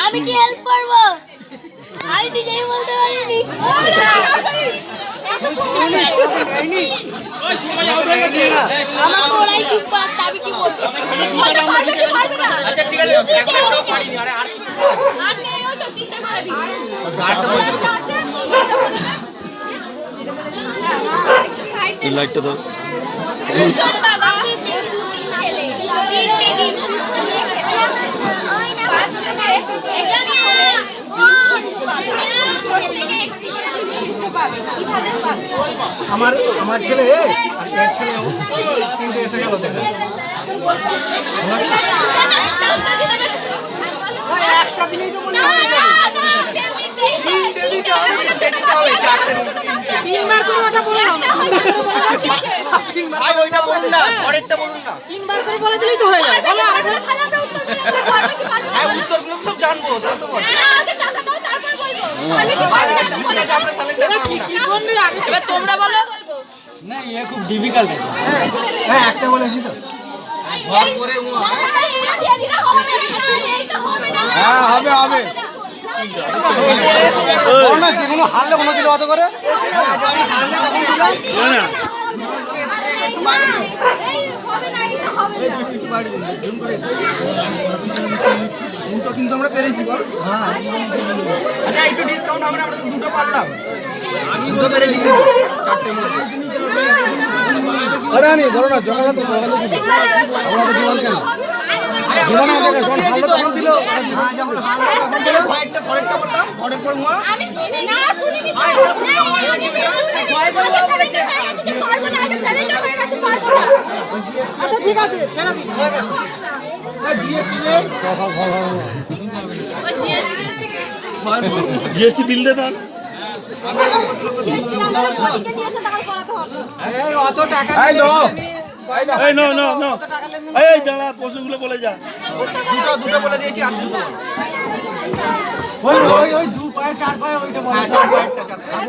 আমি কি হেল্প করব? আমি নিজেই বলতে পারিনি। আচ্ছা। হ্যাঁ, side এ লাইটটা দাও দুজন বাবা দুটি ছেলে তিনটে ডিম সিদ্ধ নিয়ে খেতে বসেছে থেকে একটি করে ডিম সিদ্ধ পাবে প্রত্যেকে একটি করে ডিম সিদ্ধ পাবে কীভাবে পাবে আমার আমার ছেলে আর এসে গেল দেখেন একটা তো না তিনটে তিনটে তিনটে দিতে হবে চারটে তিনবার করে ওটা বলে দাও না তিনবার ভাই ওইটা বলুন না পরেরটা বলুন না তিনবার করে বলে দিলেই তো হয়ে যাবে বলো হ্যাঁ উত্তরগুলো সব জানব তো বল বলে না হ্যাঁ একটা বলেছি তো হবে হবে হ্যাঁ, হবে, হবে। যেগুলো হারলে কোনো দিলে অত করে এই হবে না এই তো হবে না দুটো কিন্তু আমরা পেরেছি বল আচ্ছা একটু ডিসকাউন্ট হবে আমরা তো দুটো পারলাম আগেই বলতে পেরেছি চারটে আরে আনি ধরো না তো আমরা তো হারলো তখন দিল হ্যাঁ যখন তখন দিল বললাম পরের পর আমি শুনি না শুনিনি তো আরে, শুনি না, এই, আগে শুনিনি। আগে surrender হয়ে গেছে যে পারব না, আগে surrender হয়ে গেছে, পারব না। আচ্ছা ঠিক আছে ছেড়ে দিন হয়ে গেছে। জিএসটি নেই? ওই GST ফিএসটি কি? জিএসটি বিল অত টাকা এই নো। নো নো এই দাঁড়া প্রশ্নগুলো যা। দুটো দুটো বলে দিয়েছি আর দুটো। ওই ওই ওই দু পায়ে চার পায়ে ওইটা বলো হ্যাঁ চার point। আর